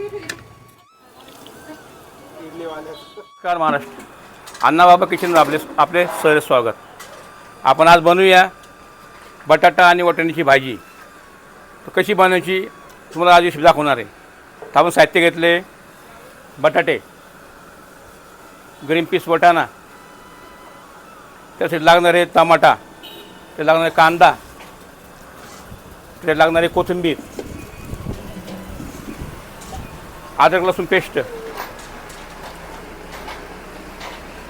नमस्कार महाराष्ट्र. अण्णाबाबा किचन आपले आपले सर स्वागत. आपण आज बनवूया बटाटा आणि वाटाण्याची भाजी. तर कशी बनवायची तुम्हाला आज दाखवणार आहे. तर आपण साहित्य घेतले बटाटे ग्रीन पीस वटाणा त्यासाठी लागणारे टमाटा ते लागणारे कांदा ते लागणारे कोथिंबीर अद्रक लसूण पेस्ट.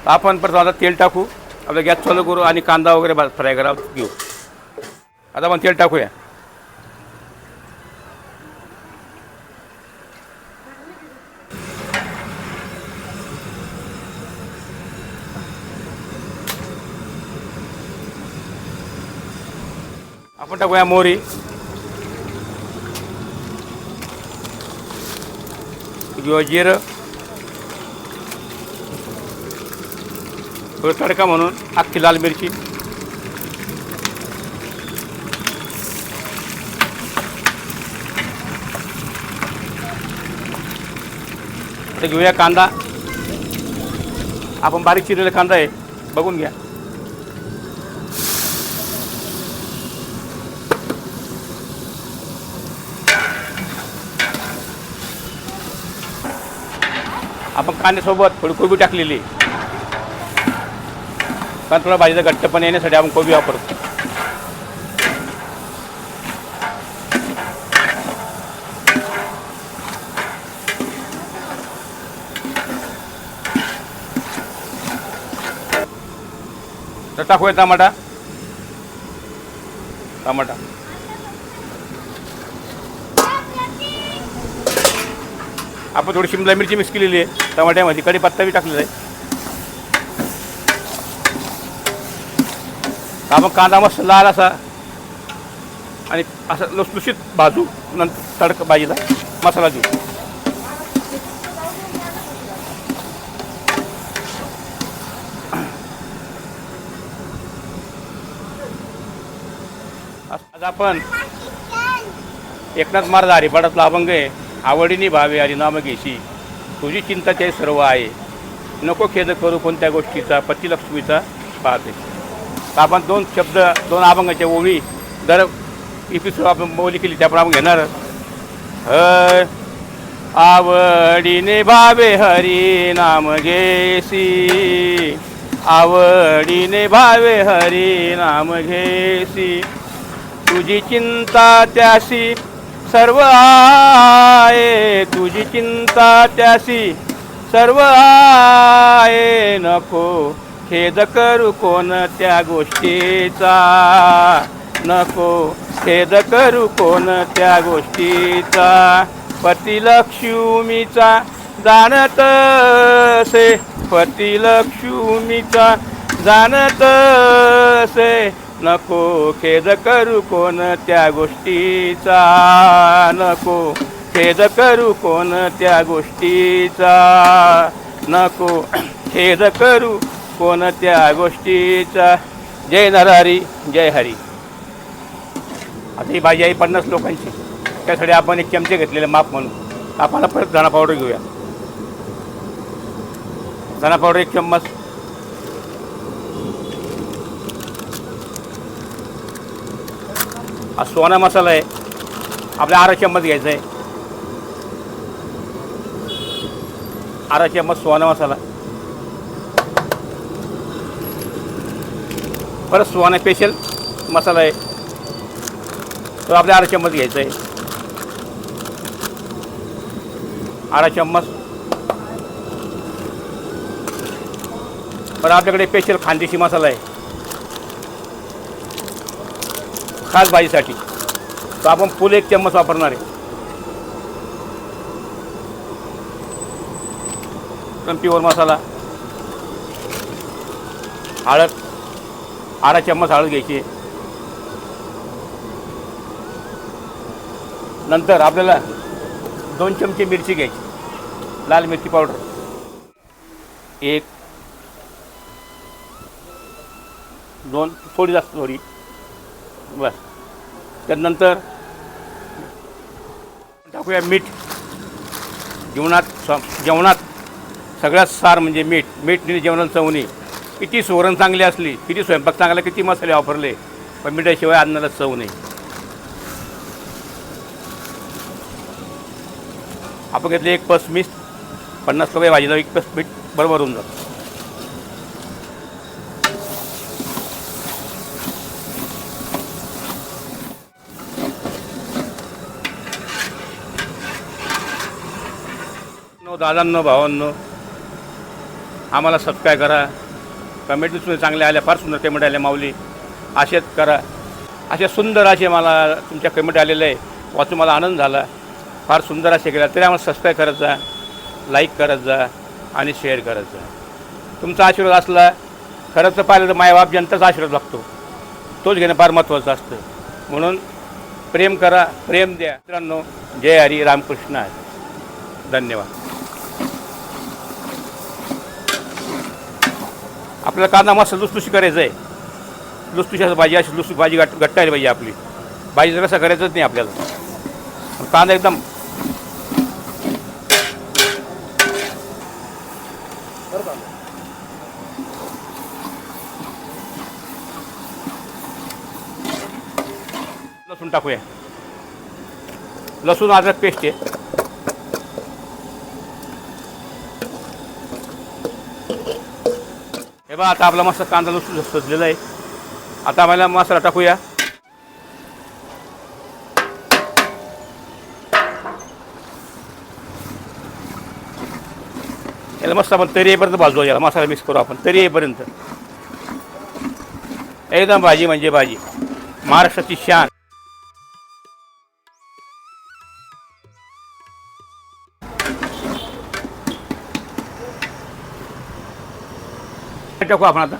आपण परत आता तेल टाकू. आपला गॅस चालू करू आणि कांदा वगैरे फ्राय करा घेऊ. आता आपण तेल टाकूया. आपण टाकूया मोहरी. किंवा जिरं. थोडं तडका म्हणून अख्खी लाल मिरची. तर घेऊया कांदा. आपण बारीक चिरलेला कांदा आहे बघून घ्या. आपण कांद्यासोबत थोडी कोबी टाकलेली. कारण थोडा भाजीचा घट्टपण येण्यासाठी आपण कोबी वापरतो. तर टाकूया टमाटा. टमाटा. आपण थोडी शिमला मिरची मिक्स केलेली आहे. टमाट्यामध्ये कढीपत्ता बी टाकलेला आहे. आपण कांदा मस्त लाल असा आणि असं लुसलुशीत भाजू. नंतर तडक भाजीला मसाला देऊ. आज आपण एकनाथ महाराज हरिपाडातला अभंग आहे. आवडीने भावे आणि नाम घेशी तुझी चिंता ते सर्व आहे. नको खेद करू कोणत्या गोष्टीचा पतिलक्ष्मीचा पाहते तर आपण दोन शब्द दोन अभंगाच्या ओळी दर एपिसोड आपण बोली केली त्याप्रमाणे आपण घेणार. ह आवडीने भावे हरी नाम घेसी आवडीने भावे हरी नाम घेसी तुझी चिंता त्यासी सर्व आहे तुझी चिंता त्यासी. सर्व आहे नको खेद करू कोण त्या गोष्टीचा. नको खेद करू कोण त्या गोष्टीचा. पती लक्ष्मीचा जाणत से पतिलक्ष्मीचा जाणत से नको खेद करू कोण त्या गोष्टीचा? नको खेद करू कोणत्या गोष्टीचा? नको खेद करू कोण त्या गोष्टीचा? जय नरहरी जय हरी. आता ही भाजी आहे पन्नास लोकांची. त्यासाठी आपण एक चमचे घेतलेले माप म्हणून. आपण परत धणा पावडर घेऊया. धणा पावडर एक चम्मच. हा सोना मसाला आहे. आपल्या आरा चम्मच घ्यायचा आहे. आरा चम्मच सोना मसाला. परत सुहाना स्पेशल मसाला आहे. तो आपल्या आरा चम्मच घ्यायचा आहे. आरा चम्मच परत आपल्याकडे स्पेशल खानदेशी मसाला आहे. खास भाजीसाठी तर आपण फुल एक चम्मच वापरणार आहे. पण प्युअर मसाला. हळद आरा चम्मच हळद घ्यायची आहे. नंतर आपल्याला दोन चमचे मिरची घ्यायची. लाल मिरची पावडर. एक दोन थोडी जास्त थोडी. बस त्यानंतर टाकूया मीठ. जीवनात स जेवणात सगळ्यात सार म्हणजे मीठ. मीठ जेवणाला चवणी. किती सोरण चांगली असली किती स्वयंपाक चांगला किती मसाले वापरले पण मिठाशिवाय अन्नाला चव नाही. आपण घेतले एक पस मीठ. पन्नास रुपये भाजीला एक पस मीठ. बरोबर होऊन जातं. दादांनो भावांनो आम्हाला सबस्क्राईब करा. कमेटी तुम्ही चांगल्या आल्या फार सुंदर कमेंट आल्या माऊली. असेच करा. असे सुंदर असे मला तुमच्या कमेंट आलेले आहे. वाचून मला आनंद झाला. फार सुंदर असे केला. तरी आम्हाला सबस्क्राईब करत जा लाईक करत जा आणि शेअर करत जा. तुमचा आशीर्वाद असला खरंच तर पाहिलं तर मायबाप जनताचा आशीर्वाद लागतो. तोच घेणं फार महत्त्वाचं असतं. म्हणून प्रेम करा प्रेम द्या. मित्रांनो जय हरी रामकृष्ण आहे. धन्यवाद. आपल्याला कांदा मस्त लुसलुशी करायचं आहे. लुसलुशी भाजी अशी लुसू भाजी गट गट्टायला पाहिजे आपली. भाजीचं कसं करायचंच नाही आपल्याला. कांदा एकदम लसूण टाकूया. लसूण अद्रक पेस्ट आहे. बघा आता आपला मस्त कांदा लसूण सजलेला आहे. आता आम्हाला मसाला टाकूया. याला मस्त आपण तरी येईपर्यंत भाजू याला मसाला मिक्स करू आपण. तरी येईपर्यंत एकदम भाजी म्हणजे भाजी. महाराष्ट्राची शान. टाकू आपण आता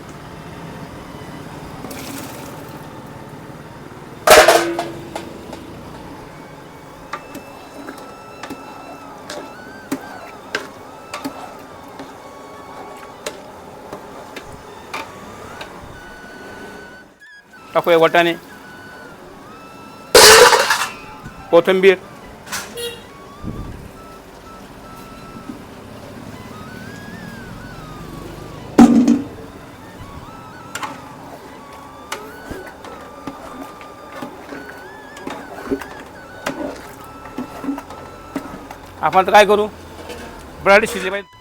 टाकूया वाटाणे कोथिंबीर आपण तर काय करू? ब्रेड शिजले पाहिजे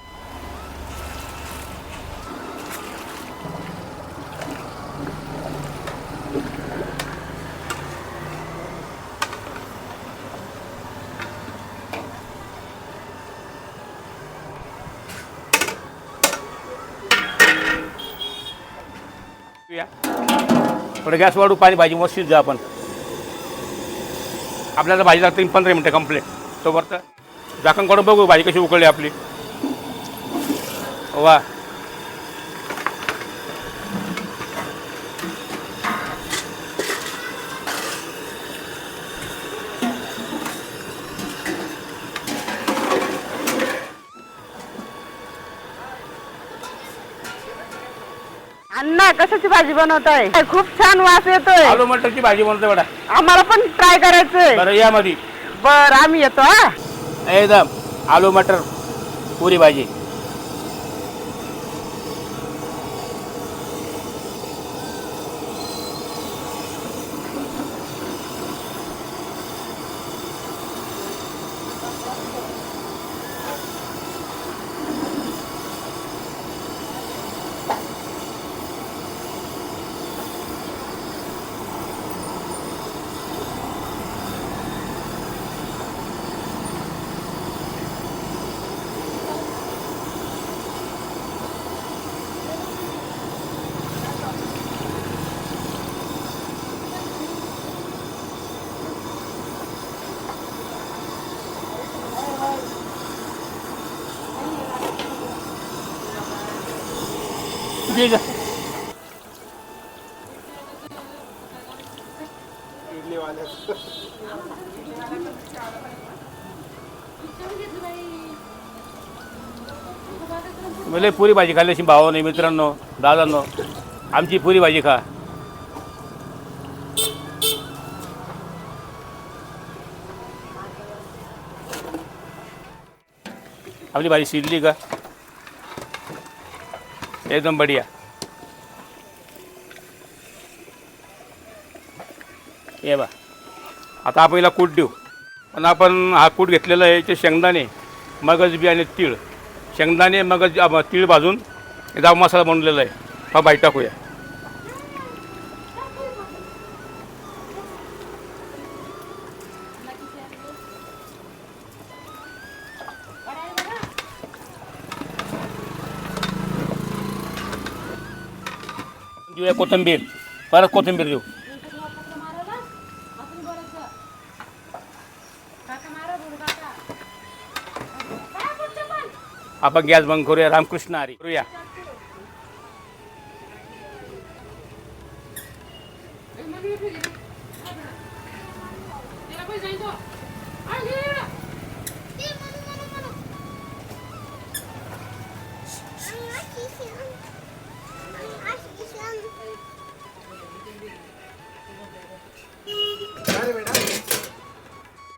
या. थोडं गॅस वाढू पाणी भाजी मस्त शिजू आपण. आपल्याला भाजी लागते पंधरा मिनटं कंप्लीट तो वरतं झाकण काढून बघू भाजी कशी उकळली आपली. वा. अण्णा कशाची भाजी बनवताय? खूप छान वास येतोय. आलू मटरची भाजी बनवतो बेटा आम्हाला पण ट्राय करायचंय. बरं या मध्ये बर आम्ही येतो हा. एकदम आलू मटर पुरी भाजी ठीक आहे म्हणजे पुरी भाजी खाल्ल्याशी भावाने मित्रांनो दादांनो. आमची पुरी भाजी खा. आपली भाजी शिजली का? एकदम बढिया. ये बा. आता आपण याला कूट देऊ. पण आपण हा कूट घेतलेला आहे ते शेंगदाणे मगज बी आणि तीळ. शेंगदाणे मग तीळ भाजून जाव मसाला बनवलेला आहे. हा बाई टाकूया. देऊया कोथिंबीर. परत कोथिंबीर देऊ. आपण गॅस बंद करूया. रामकृष्ण हरी. करूया.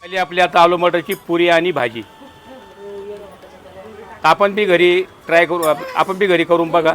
पहिली आपली आता आलू मटरची पुरी आणि भाजी. आपण बी घरी ट्राय करू आपण बी घरी करून बघा.